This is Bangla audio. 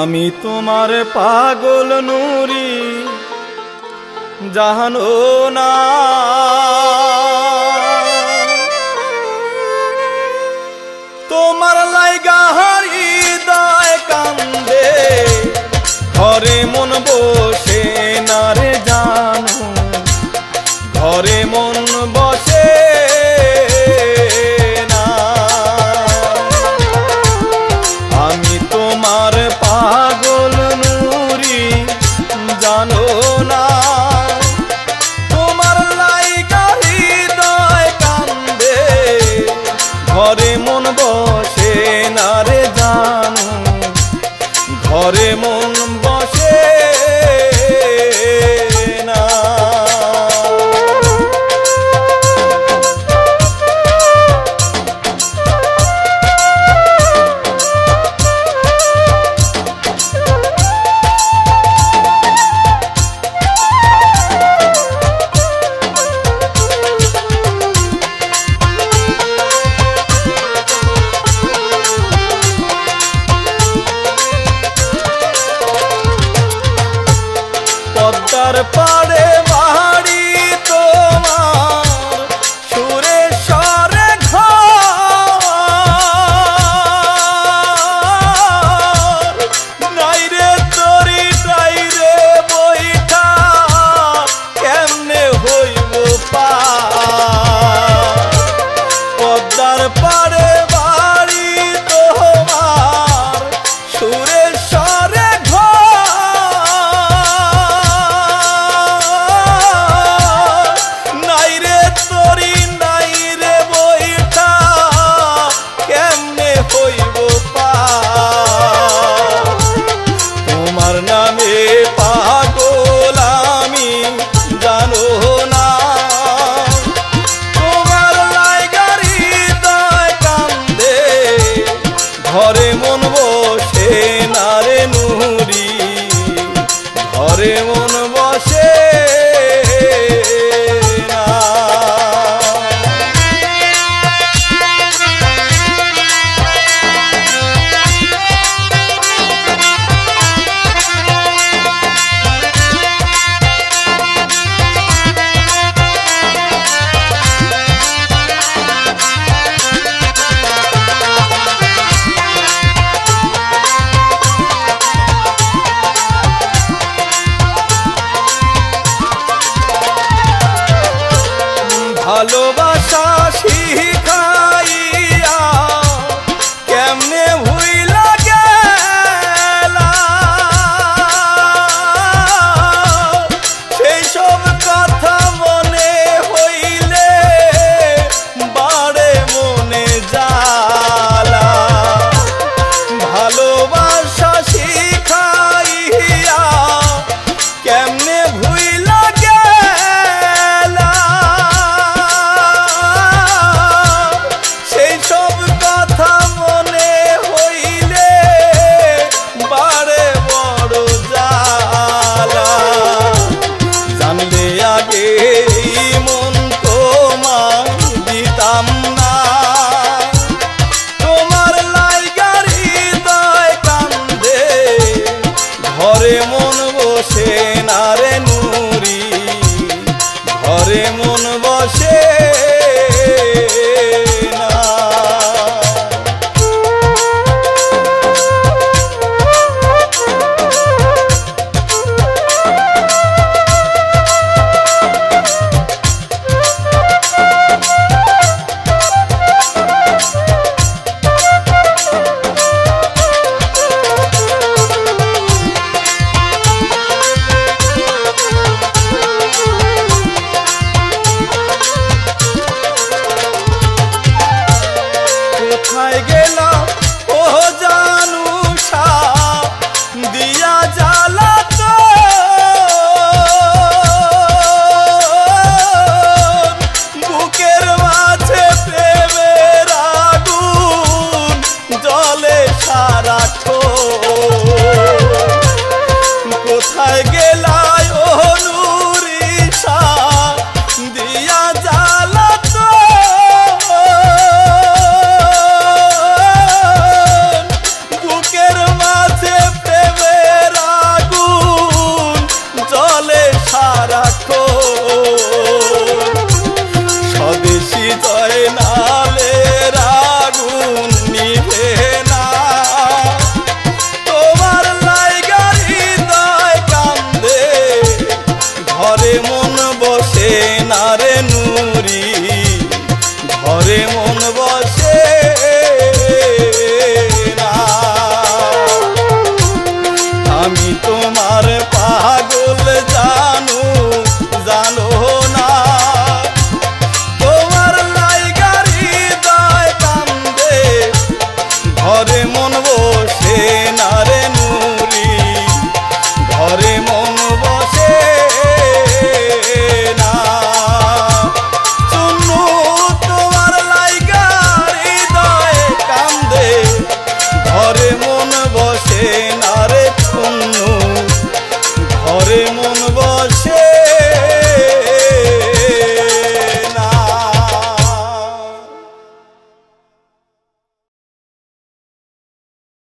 আমি তোমার পাগল নুরি জাহানো না। ঘরে মন বসে পদ্মার পাড়ে নাই রে তরি, নাই রে বইটা কেমনে হইব পা পদ্মার বাড়ি তোমার সরে জানো না। তোমার লাইগার হৃদয় কান্দে ঘরে মন বসে না রে নুরি। ঘরে মন गेला